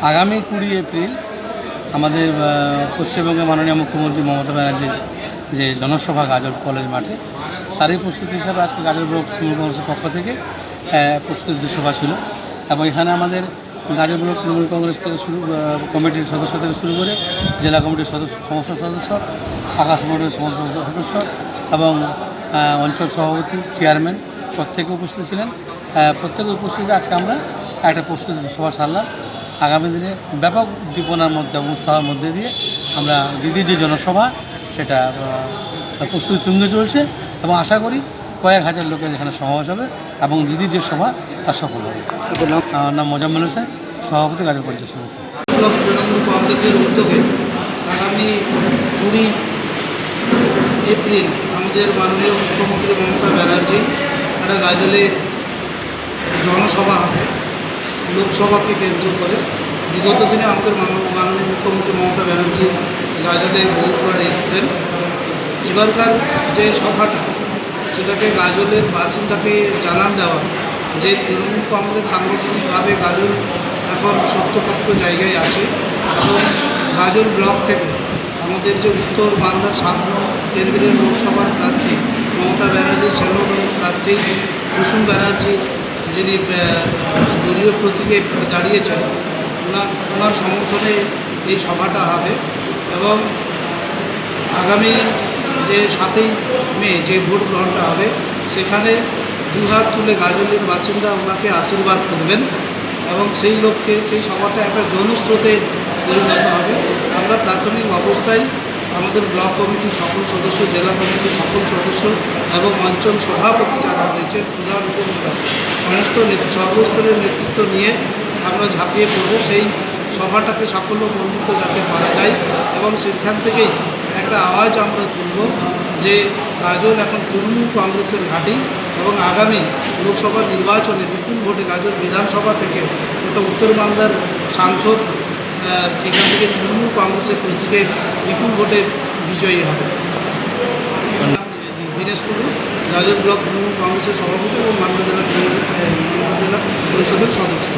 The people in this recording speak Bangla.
আগামী কুড়ি এপ্রিল আমাদের পশ্চিমবঙ্গের মাননীয় মুখ্যমন্ত্রী মমতা ব্যানার্জির যে জনসভা গাজল কলেজ মাঠে, তারই প্রস্তুতি হিসাবে আজকে গাজল ব্লক তৃণমূল কংগ্রেসের পক্ষ থেকে প্রস্তুতি সভা ছিল। এবং এখানে আমাদের গাজল ব্লক তৃণমূল কংগ্রেস থেকে শুরু কমিটির সদস্য থেকে শুরু করে জেলা কমিটির সদস্য, সমস্ত সদস্য, শাখা সংগঠনের সমস্ত সদস্য এবং অঞ্চল সভাপতি, চেয়ারম্যান প্রত্যেকে উপস্থিত ছিলেন। প্রত্যেকের উপস্থিতিতে আজকে আমরা একটা প্রস্তুতি সভা সারলাম। আগামী দিনে ব্যাপক উদ্দীপনার মধ্যে এবং উৎসাহের মধ্যে দিয়ে আমরা দিদির যে জনসভা সেটা প্রস্তুতি তুঙ্গে চলছে এবং আশা করি কয়েক হাজার লোকের এখানে সমাবেশ হবে এবং দিদির যে সভা তা সফল হবে। আমার নাম মোজাম্মেল হোসেন সভাপতি গাজর পঞ্চায়েত সমিতি। ব্লক তৃণমূল কংগ্রেসের উদ্যোগে আগামী কুড়ি এপ্রিল আমাদের মাননীয় মুখ্যমন্ত্রী মমতা ব্যানার্জি একটা গাজলে জনসভা হবে। লোকসভাকে কেন্দ্র করে বিগত দিনে আমাদের মাননীয় মুখ্যমন্ত্রী মমতা ব্যানার্জি গাজলে বহুবার এসেছেন। এবারকার যে সভাটা, সেটাকে গাজলের বাসিন্দাকে জানান দেওয়া, যে তৃণমূল কংগ্রেস সাংগঠনিকভাবে গাজল এখন শক্তপোক্ত জায়গায় আছে এবং গাজল ব্লক থেকে আমাদের যে উত্তর মালদার সাধারণ কেন্দ্রীয় লোকসভার প্রার্থী মমতা ব্যানার্জির স্বর্ণধন্য প্রার্থী, কুসুম ব্যানার্জি যিনি দলীয় প্রতীকে দাঁড়িয়েছেন ওনার ওনার সমর্থনে এই সভাটা হবে এবং আগামী যে সাতই মে যে ভোট গ্রহণটা হবে, সেখানে দুহাত তুলে গাজলের বাসিন্দা ওনাকে আশীর্বাদ করবেন এবং সেই লক্ষ্যে, সেই সভাটা একটা জনস্রোতে পরিণত হবে। আমরা প্রাথমিক অবস্থায় আমাদের ব্লক কমিটির সকল সদস্য, জেলা কমিটির সকল সদস্য এবং অঞ্চল সভাপতি যারা রয়েছে, প্রধান উপপ্রধান সমস্ত সর্বস্তরের নেতৃত্ব নিয়ে আমরা ঝাঁপিয়ে পড়ব। সেই সভাটাকে সাফল্যমণ্ডিত যাতে করা যায় এবং সেখান থেকেই একটা আওয়াজ আমরা তুলব যে গাজল এখন তৃণমূল কংগ্রেসের ঘাঁটি এবং আগামী লোকসভা নির্বাচনে বিপুল ভোটে গাজল বিধানসভা থেকে তথা উত্তর বাংলার সাংসদ এখান থেকে তৃণমূল কংগ্রেসের প্রতীকে বিপুল ভোটে বিজয়ী হবে। দীনেশ টুডু, গাজল ব্লক তৃণমূল কংগ্রেসের সভাপতি এবং মালদা জেলা তৃণমূল জেলা পরিষদের সদস্য।